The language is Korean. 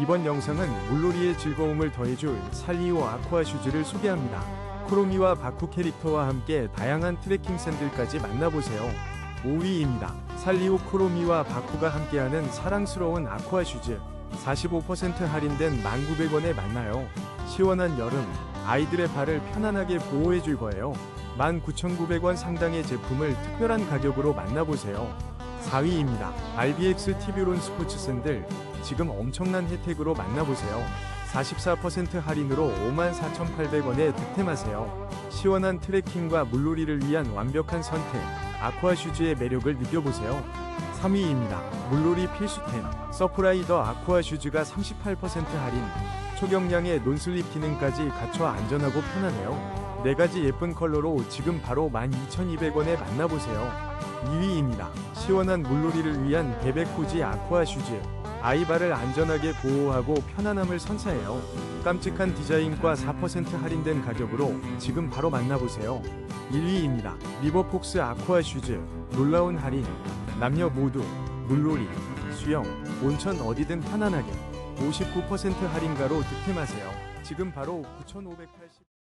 이번 영상은 물놀이의 즐거움을 더해줄 살리오 아쿠아 슈즈를 소개합니다. 크로미와 바쿠 캐릭터와 함께 다양한 트레킹 샌들까지 만나보세요. 5위입니다. 살리오 크로미와 바쿠가 함께하는 사랑스러운 아쿠아 슈즈. 45% 할인된 1,900원에 만나요. 시원한 여름, 아이들의 발을 편안하게 보호해줄 거예요. 19,900원 상당의 제품을 특별한 가격으로 만나보세요. 4위입니다. RBX TV론 스포츠 샌들. 지금 엄청난 혜택으로 만나보세요. 44% 할인으로 54,800원에 득템하세요. 시원한 트레킹과 물놀이를 위한 완벽한 선택. 아쿠아 슈즈의 매력을 느껴보세요. 3위입니다. 물놀이 필수템. 서프라이더 아쿠아 슈즈가 38% 할인. 초경량의 논슬립 기능까지 갖춰 안전하고 편하네요. 4가지 예쁜 컬러로 지금 바로 12,200원에 만나보세요. 2위입니다. 시원한 물놀이를 위한 베베코지 아쿠아 슈즈. 아이발을 안전하게 보호하고 편안함을 선사해요. 깜찍한 디자인과 4% 할인된 가격으로 지금 바로 만나보세요. 1위입니다. 리버폭스 아쿠아 슈즈. 놀라운 할인. 남녀 모두 물놀이, 수영, 온천 어디든 편안하게 59% 할인가로 득템하세요. 지금 바로 9,580